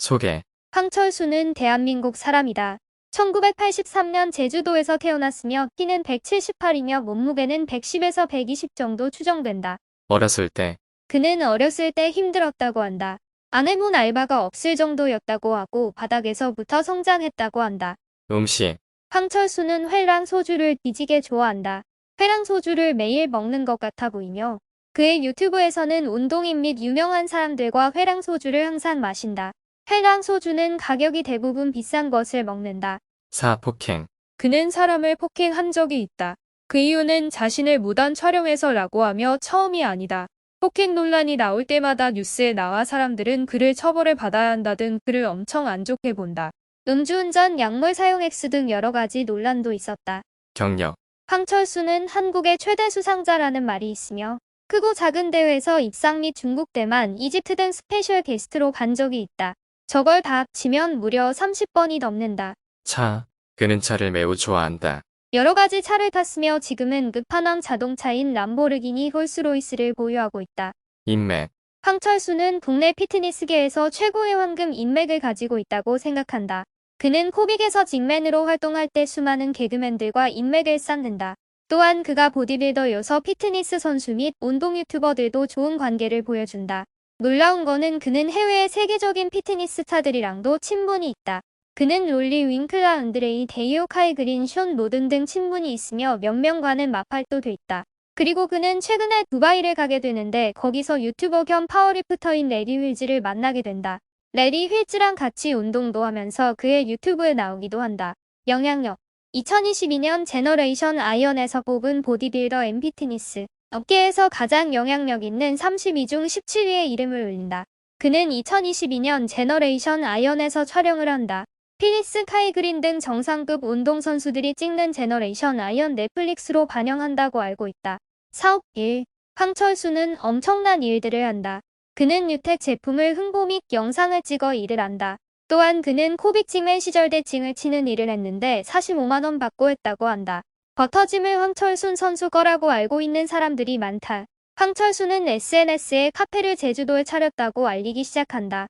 소개. 황철수는 대한민국 사람이다. 1983년 제주도에서 태어났으며 키는 178이며 몸무게는 110에서 120 정도 추정된다. 어렸을 때 그는 어렸을 때 힘들었다고 한다. 아내분 알바가 없을 정도였다고 하고 바닥에서부터 성장했다고 한다. 음식, 황철수는 회랑 소주를 뒤지게 좋아한다. 회랑 소주를 매일 먹는 것 같아 보이며 그의 유튜브에서는 운동인 및 유명한 사람들과 회랑 소주를 항상 마신다. 회랑 소주는 가격이 대부분 비싼 것을 먹는다. 4. 폭행, 그는 사람을 폭행한 적이 있다. 그 이유는 자신을 무단 촬영해서라고 하며 처음이 아니다. 폭행 논란이 나올 때마다 뉴스에 나와 사람들은 그를 처벌을 받아야 한다든 그를 엄청 안 좋게 본다. 음주운전, 약물 사용 액수 등 여러 가지 논란도 있었다. 경력, 황철수는 한국의 최대 수상자라는 말이 있으며 크고 작은 대회에서 입상 및 중국 대만, 이집트 등 스페셜 게스트로 간 적이 있다. 저걸 다 합치면 무려 30번이 넘는다. 차. 그는 차를 매우 좋아한다. 여러 가지 차를 탔으며 지금은 끝판왕 자동차인 람보르기니 홀스로이스를 보유하고 있다. 인맥, 황철수는 국내 피트니스계에서 최고의 황금 인맥을 가지고 있다고 생각한다. 그는 코빅에서 직맨으로 활동할 때 수많은 개그맨들과 인맥을 쌓는다. 또한 그가 보디빌더여서 피트니스 선수 및 운동 유튜버들도 좋은 관계를 보여준다. 놀라운 거는 그는 해외의 세계적인 피트니스 스타들이랑도 친분이 있다. 그는 롤리 윙클라 은드레이 데이오 카이 그린 숀 모든 등 친분이 있으며 몇 명과는 마팔도 돼 있다. 그리고 그는 최근에 두바이를 가게 되는데 거기서 유튜버 겸 파워리프터인 레리 휠즈를 만나게 된다. 레리 휠즈랑 같이 운동도 하면서 그의 유튜브에 나오기도 한다. 영향력 2022년 제너레이션 아이언에서 뽑은 보디빌더 엠피트니스 업계에서 가장 영향력 있는 32중 17위의 이름을 올린다. 그는 2022년 제너레이션 아이언에서 촬영을 한다. 피니스 카이그린 등 정상급 운동선수들이 찍는 제너레이션 아이언 넷플릭스로 반영한다고 알고 있다. 사업 1. 황철수는 엄청난 일들을 한다. 그는 유택 제품을 홍보 및 영상을 찍어 일을 한다. 또한 그는 코빅 찍맨 시절 대칭을 치는 일을 했는데 45만원 받고 했다고 한다. 버터짐을 황철순 선수 거라고 알고 있는 사람들이 많다. 황철수는 SNS에 카페를 제주도에 차렸다고 알리기 시작한다.